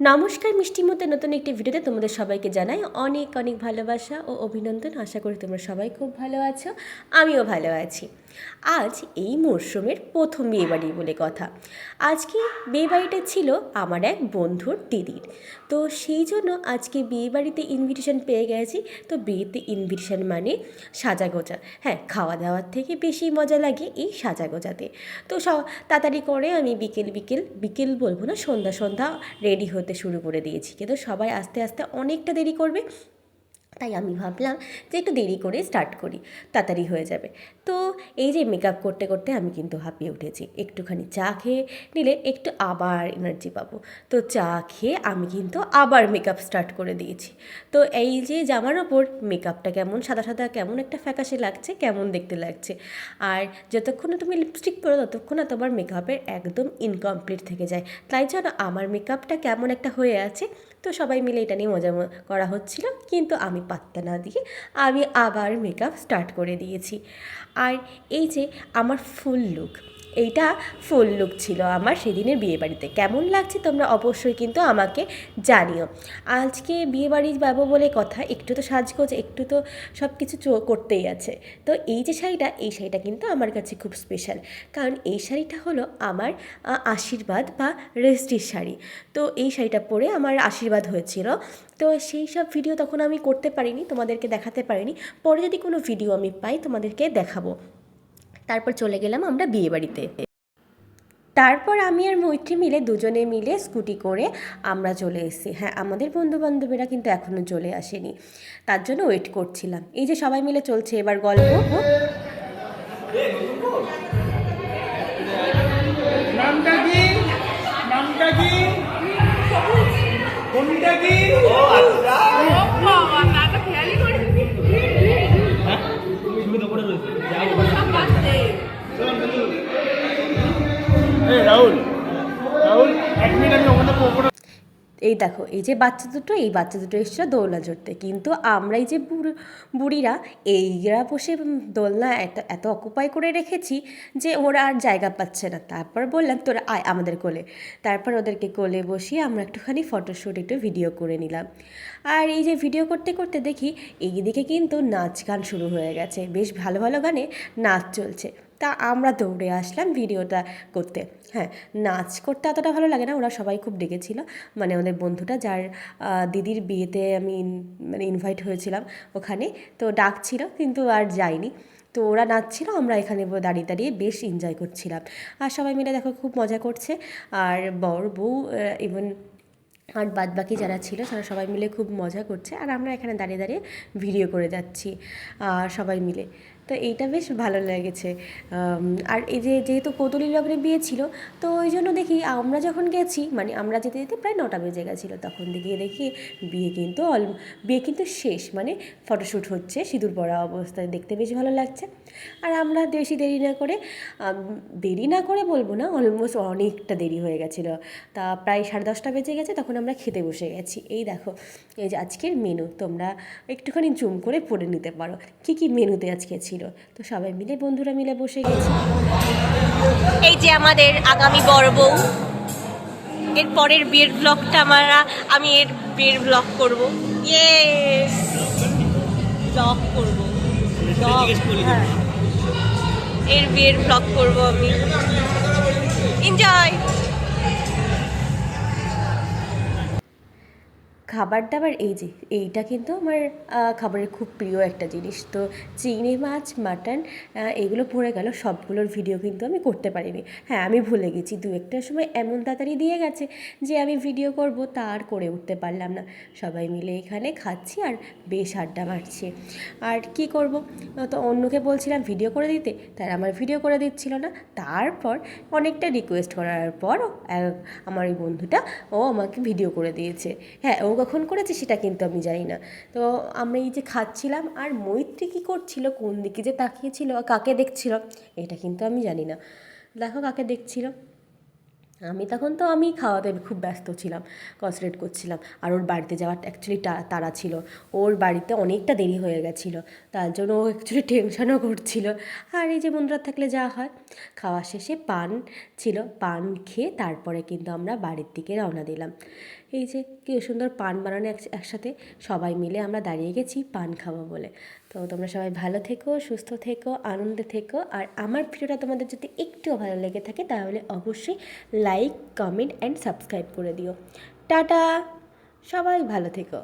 নমস্কার মিষ্টির মধ্যে নতুন একটি ভিডিওতে তোমাদের সবাইকে জানাই অনেক অনেক ভালোবাসা ও অভিনন্দন। আশা করি তোমরা সবাই খুব ভালো আছো, আমিও ভালো আছি। আজ এই মরশুমের প্রথম বিয়েবাড়ি বলে কথা। আজকে বিয়েবাড়িটা ছিল আমার এক বন্ধুর দিদির। তো সেই জন্য আজকে বিয়েবাড়িতে ইনভিটেশন পেয়ে গেছি। তো বিয়েতে ইনভিটেশন মানে সাজাগোজা হ্যাঁ খাওয়া দাওয়ার থেকে বেশি মজা লাগে এই সাজাগোজাতে তো সব তাড়াতাড়ি করে আমি বিকেল বিকেল বিকেল বলব না, সন্ধ্যা সন্ধ্যা রেডি হতে শুরু করে দিয়েছি। কিন্তু সবাই আস্তে আস্তে অনেকটা দেরি করবে। তাই আমি ভাবলাম যে একটু দেরি করে স্টার্ট করি, তাড়াতাড়ি হয়ে যাবে। তো এই যে মেকআপ করতে করতে আমি কিন্তু হাঁপিয়ে উঠেছি। একটুখানি চা খেয়ে নিলে একটু আবার এনার্জি পাবো। তো চা খেয়ে আমি কিন্তু আবার মেকআপ স্টার্ট করে দিয়েছি। তো এই যে জামার ওপর মেকআপটা কেমন সাদা সাদা, কেমন একটা ফ্যাকাশে লাগছে, কেমন দেখতে লাগছে। আর যতক্ষণ তুমি লিপস্টিক পরো, ততক্ষণ না তোমার মেকআপের একদম ইনকমপ্লিট থেকে যায়। তাই জন্য আমার মেকআপটা কেমন একটা হয়ে আছে তো সবাই মিলে এটা নিয়ে মজা করা হচ্ছিল, কিন্তু আমি পাত্তা না দিয়ে আমি আবার মেকআপ স্টার্ট করে দিয়েছি। আর এই যে আমার ফুল লুক এইটা ফুল লুক ছিল আমার সেদিনের বিয়েবাড়িতে। কেমন লাগছে তোমরা অবশ্যই কিন্তু আমাকে জানিও। আজকে বিয়েবাড়ি যাব বলে কথা, একটু তো সাজগোজ, একটু তো সব কিছু করতেই আছে। তো এই যে শাড়িটা, এই শাড়িটা কিন্তু আমার কাছে খুব স্পেশাল কারণ এই শাড়িটা হলো আমার আশীর্বাদ বা রেজিস্ট্রির শাড়ি। তো এই শাড়িটা পরে আমার আশীর্বাদ হয়েছিল। তো সেই সব ভিডিও তখন আমি করতে পারিনি, তোমাদেরকে দেখাতে পারিনি। পরে যদি কোনো ভিডিও আমি পাই, তোমাদেরকে দেখাবো। তারপর চলে গেলাম আমরা বিয়েবাড়িতে। তারপর আমি আর মৈত্রী মিলে দুজনে মিলে স্কুটি করে আমরা চলে এসেছি। হ্যাঁ আমাদের বন্ধু বান্ধবীরা কিন্তু এখনও চলে আসেনি। তার জন্য ওয়েট করছিলাম। এই যে সবাই মিলে চলছে এবার গল্প। নামটা কি? নামটা কি? কোনটা কি? এই দেখো, এই যে বাচ্চা দুটো, এই বাচ্চা দুটো এসেছিল দোলনা চড়তে কিন্তু আমরা এই যে বুড়ো, বুড়িরা, এইরা বসে দোলনা এত এত অকুপাই করে রেখেছি যে ওরা আর জায়গা পাচ্ছে না। তারপর বললাম, তোরা আয় আমাদের কোলে। তারপর ওদেরকে কোলে বসিয়ে আমরা একটুখানি ফটোশ্যুট একটু ভিডিও করে নিলাম। আর এই যে ভিডিও করতে করতে দেখি, এইদিকে কিন্তু নাচ গান শুরু হয়ে গেছে। বেশ ভালো ভালো গানে নাচ চলছে। তা আমরা দৌড়ে আসলাম ভিডিওটা করতে। হ্যাঁ নাচ করতে এতটা ভালো লাগে না, ওরা সবাই খুব ডেকেছিল। মানে আমাদের বন্ধুটা যার দিদির বিয়েতে আমি মানে ইনভাইট হয়েছিলাম ওখানে, তো ডাকছিল কিন্তু আর যাইনি তো ওরা নাচছিল, আমরা এখানে দাঁড়িয়ে দাঁড়িয়ে বেশ এনজয় করছিলাম। আর সবাই মিলে দেখো খুব মজা করছে। আর বর, বউ ইভেন আর বাদ বাকি যারা ছিল, তারা সবাই মিলে খুব মজা করছে। আর আমরা এখানে দাঁড়িয়ে দাঁড়িয়ে ভিডিও করে যাচ্ছি আর সবাই মিলে। তো এইটা বেশ ভালো লেগেছে। আর এই যে যেহেতু কৌতলি লগ্নে বিয়ে ছিল, তো ওই জন্য দেখি আমরা যখন গেছি মানে আমরা যেতে যেতে প্রায় নটা বেজে গেছিল, তখন দেখি দেখি বিয়ে কিন্তু অল, বিয়ে কিন্তু শেষ মানে ফটোশ্যুট হচ্ছে, সিঁদুর পরা অবস্থায়, দেখতে বেশ ভালো লাগছে। আর আমরা বেশি দেরি না করে দেরি না করে বলব না অলমোস্ট অনেকটা দেরি হয়ে গেছিল। তা প্রায় সাড়ে দশটা বেজে গেছে তখন আমরা খেতে বসে গেছি। এই দেখো এই যে আজকের মেনু তোমরা একটুখানি জুম করে পড়ে নিতে পারো কী কী মেনুতে আজকে ছিল? তো সবাই মিলে বন্ধুরা মিলে বসে গেছি। এই যে আমাদের আগামী বড় বউ এর পরের বিয়ের ব্লগটা আমরা আমি এর বিয়ের ব্লগ করব। ইয়েস ব্লগ করব। হ্যাঁ। এর বিয়ের ব্লগ করব আমি। এনজয় খাবার দাবার এই যে, এইটা কিন্তু আমার খাবারের খুব প্রিয় একটা জিনিস। তো চিংড়ি মাছ, মাটন এগুলো পড়ে গেল, সবগুলোর ভিডিও কিন্তু আমি করতে পারিনি। হ্যাঁ আমি ভুলে গেছি, দু একটা সময় এমন তাড়াতাড়ি দিয়ে গেছে যে আমি ভিডিও করব, তা আর করে উঠতে পারলাম না। সবাই মিলে এখানে খাচ্ছি আর বেশ আড্ডা মারছি। আর কি করব? তো অন্যকে বলছিলাম ভিডিও করে দিতে, তার আমার ভিডিও করে দিচ্ছিল না। তারপর অনেকটা রিকোয়েস্ট করার পর আমার ওই বন্ধুটা, ও আমাকে ভিডিও করে দিয়েছে। হ্যাঁ ও কখন করেছে সেটা কিন্তু আমি জানি না। তো আমরা এই যে খাচ্ছিলাম আর মৈত্রী কী করছিল, কোন দিকে যে তাকিয়েছিল কাকে দেখছিল, এটা কিন্তু আমি জানি না। দেখো কাকে দেখছিল। আমি তখন তো আমি খাওয়াতে খুব ব্যস্ত ছিলাম কনসেন্ট্রেট করছিলাম। আর ওর বাড়িতে যাওয়ার অ্যাকচুয়ালি তাড়া ছিল। ওর বাড়িতে অনেকটা দেরি হয়ে গেছিল। তার জন্য ও অ্যাকচুয়ালি টেনশনও করছিল। আর এই যে বন্ধুরা থাকলে যা হয়, খাওয়া শেষে পান ছিল। পান খেয়ে তারপরে কিন্তু আমরা বাড়ির দিকে রওনা দিলাম। এই যে কি সুন্দর পান বানানো একসাথে সবাই মিলে আমরা দাঁড়িয়ে গেছি পান খাব বলে। তো তোমরা সবাই ভালো থেকো, সুস্থ থেকো, আনন্দে থেকো। আর আমার ভিডিওটা তোমাদের যদি একটুও ভালো লেগে থাকে তাহলে অবশ্যই লাইক, কমেন্ট, অ্যান্ড সাবস্ক্রাইব করে দিও। টাটা! সবাই ভালো থেকো।